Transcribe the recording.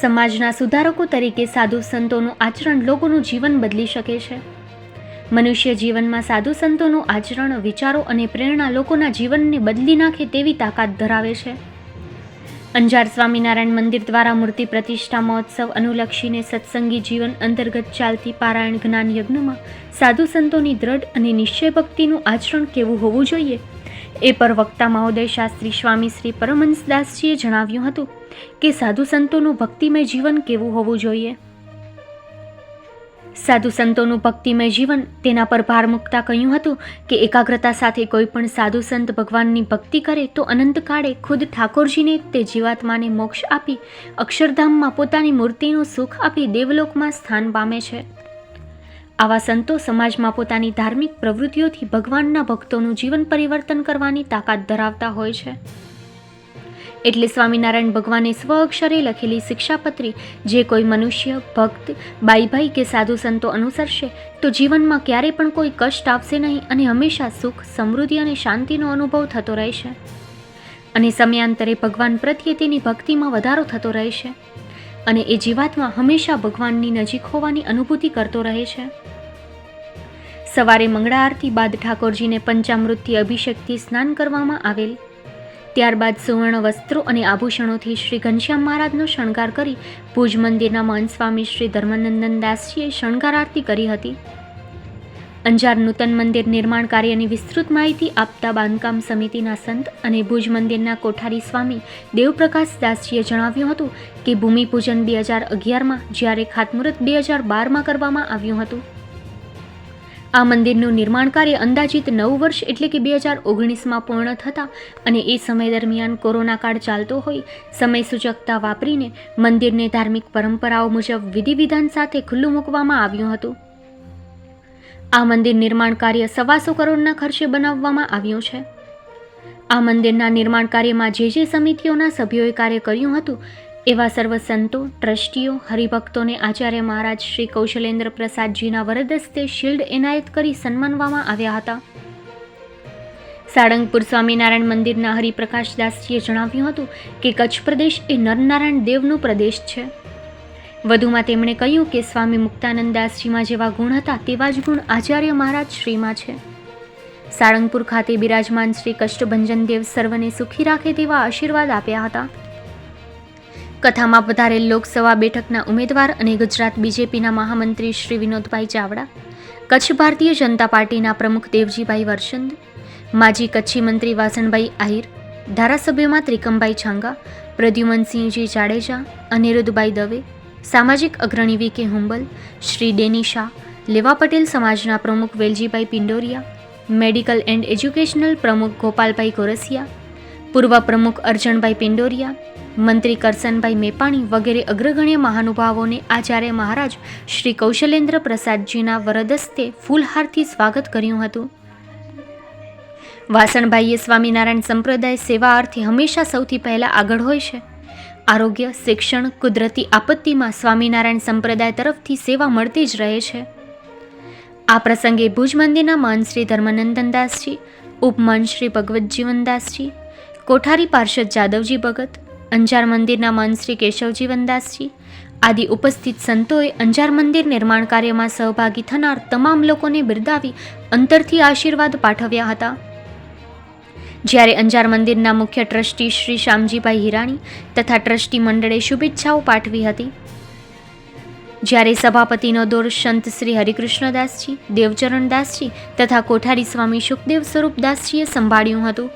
સમાજના સુધારકો તરીકે સાધુ સંતોનું આચરણ લોકોનું જીવન બદલી શકે છે. મનુષ્ય જીવનમાં સાધુ સંતોનું આચરણ, વિચારો અને પ્રેરણા લોકોના જીવનને બદલી નાખે તેવી તાકાત ધરાવે છે. અંજાર સ્વામિનારાયણ મંદિર દ્વારા મૂર્તિ પ્રતિષ્ઠા મહોત્સવ અનુલક્ષીને સત્સંગી જીવન અંતર્ગત ચાલતી પારાયણ જ્ઞાન યજ્ઞમાં સાધુ સંતોની દ્રઢ અને નિશ્ચય ભક્તિનું આચરણ કેવું હોવું જોઈએ? એ પર વક્તા મહોદય શાસ્ત્રી સ્વામી શ્રી પરમહંસદાસજીએ જણાવ્યું હતું કે સાધુ સંતોનું ભક્તિમય જીવન કેવું હોવું જોઈએ? સાધુ સંતોનું ભક્તિમય જીવન તેના પર ભાર મૂકતા કહ્યું હતું કે એકાગ્રતા સાથે કોઈ પણ સાધુ સંત ભગવાનની ભક્તિ કરે તો અનંતકાળે ખુદ ઠાકોરજીને તે જીવાત્માને મોક્ષ આપી અક્ષરધામમાં પોતાની મૂર્તિનું સુખ આપી દેવલોકમાં સ્થાન પામે છે. આવા સંતો સમાજમાં પોતાની ધાર્મિક પ્રવૃત્તિઓથી ભગવાનના ભક્તોનું જીવન પરિવર્તન કરવાની તાકાત ધરાવતા હોય છે. એટલે સ્વામિનારાયણ ભગવાને સ્વ અક્ષરે લખેલી શિક્ષાપત્રી, જે કોઈ મનુષ્ય, ભક્ત, બાઈભાઈ કે સાધુ સંતો અનુસરશે, તો જીવનમાં ક્યારેય પણ કોઈ કષ્ટ આવશે નહીં અને હંમેશા સુખ, સમૃદ્ધિ અને શાંતિનો અનુભવ થતો રહેશે. અને સમયાંતરે ભગવાન પ્રત્યે તેની ભક્તિમાં વધારો થતો રહેશે. અને એ જીવાત્મા હંમેશા ભગવાનની નજીક હોવાની અનુભૂતિ કરતો રહે છે. સવારે મંગળા આરતી બાદ ઠાકોરજીને પંચામૃતથી અભિષેકથી સ્નાન કરવામાં આવેલ. ત્યારબાદ સુવર્ણ વસ્ત્રો અને આભૂષણોથી શ્રી ઘનશ્યામ મહારાજનો શણગાર કરી ભુજ મંદિરના મહંત સ્વામી શ્રી ધર્માનંદન દાસજીએ શણગાર આરતી કરી હતી. અંજાર નૂતન મંદિર નિર્માણ કાર્યની વિસ્તૃત માહિતી આપતા બાંધકામ સમિતિના સંત અને ભુજ મંદિરના કોઠારી સ્વામી દેવપ્રકાશ દાસજીએ જણાવ્યું હતું કે ભૂમિપૂજન બે હજાર અગિયારમાં જ્યારે ખાતમુહૂર્ત બે હજાર બારમાં કરવામાં આવ્યું હતું. આ મંદિરનું નિર્માણ કાર્ય અંદાજિત નવ વર્ષ એટલે કે બે હજાર ઓગણીસમાં પૂર્ણ થતાં અને એ સમય દરમિયાન કોરોના કાળ ચાલતો હોય સમય સૂચકતા વાપરીને મંદિરને ધાર્મિક પરંપરાઓ મુજબ વિધિ વિધાન સાથે ખુલ્લું મૂકવામાં આવ્યું હતું. આ મંદિર નિર્માણ કાર્ય સવાસો કરોડના ખર્ચે બનાવવામાં આવ્યું છે. આ મંદિરના નિર્માણ કાર્યમાં જે જે સમિતિઓના સભ્યોએ કાર્ય કર્યું હતું, એવા સર્વ સંતો, ટ્રસ્ટીઓ, હરિભક્તોને આચાર્ય મહારાજ શ્રી કૌશલેન્દ્ર પ્રસાદજીના વરદસ્તે શિલ્ડ એનાયત કરી સન્માનવામાં આવ્યા હતા. સાળંગપુર સ્વામિનારાયણ મંદિરના હરિપ્રકાશદાસજીએ જણાવ્યું હતું કે કચ્છ પ્રદેશ એ નરનારાયણ દેવનો પ્રદેશ છે. વધુમાં તેમણે કહ્યું કે સ્વામી મુક્તાનંદાસજીમાં જેવા ગુણ હતા તેવા જ ગુણ આચાર્ય મહારાજ શ્રીમાં છે. સાળંગપુર ખાતે બિરાજમાન શ્રી કષ્ટભંજન દેવ સર્વને સુખી રાખે તેવા આશીર્વાદ આપ્યા હતા. કથામાં પધારેલ લોકસભા બેઠકના ઉમેદવાર અને ગુજરાત બીજેપીના મહામંત્રી શ્રી વિનોદભાઈ ચાવડા, કચ્છ ભારતીય જનતા પાર્ટીના પ્રમુખ દેવજીભાઈ વરસંદ, માજી કચ્છી મંત્રી વાસણભાઈ આહિર, ધારાસભ્યમાં ત્રિકમભાઈ છાંગા, પ્રદ્યુમનસિંહજી જાડેજા, અનિરુદ્ધભાઈ દવે સામાજિક અગ્રણી વી કે હુંબલ, શ્રી ડેની શાહ, લેવા પટેલ સમાજના પ્રમુખ Veljibhai Pindoriya, medical and educational પ્રમુખ ગોપાલભાઈ ગોરસિયા, પૂર્વ પ્રમુખ અર્જણભાઈ પિંડોરિયા, મંત્રી કરસનભાઈ મેપાણી વગેરે અગ્રગણ્ય મહાનુભાવોને આચાર્ય મહારાજ શ્રી કૌશલેન્દ્ર પ્રસાદજીના વરદસ્તે ફૂલહારથી સ્વાગત કર્યું હતું. વાસણભાઈએ સ્વામિનારાયણ સંપ્રદાય સેવા અર્થે હંમેશા સૌથી પહેલાં આગળ હોય છે. આરોગ્ય, શિક્ષણ, કુદરતી આપત્તિમાં સ્વામિનારાયણ સંપ્રદાય તરફથી સેવા મળતી જ રહે છે. આ પ્રસંગે ભુજ મંદિરના માન શ્રી ધર્મનંદનદાસજી ઉપમાન શ્રી ભગવતજીવનદાસજી કોઠારી પાર્ષદ જાદવજી ભગત, અંજાર મંદિરના માન શ્રી કેશવજી આદિ ઉપસ્થિત સંતોએ અંજાર મંદિર નિર્માણ કાર્યમાં સહભાગી થનાર તમામ લોકોને બિરદાવી અંતરથી આશીર્વાદ પાઠવ્યા હતા. જ્યારે અંજાર મંદિરના મુખ્ય ટ્રસ્ટી શ્રી શ્યામજીભાઈ હિરાણી તથા ટ્રસ્ટી મંડળે શુભેચ્છાઓ પાઠવી હતી. જ્યારે સભાપતિનો દોર સંત શ્રી હરિકૃષ્ણદાસજી, દેવચરણદાસજી તથા કોઠારી સ્વામી સુખદેવ સ્વરૂપદાસજીએ સંભાળ્યું હતું.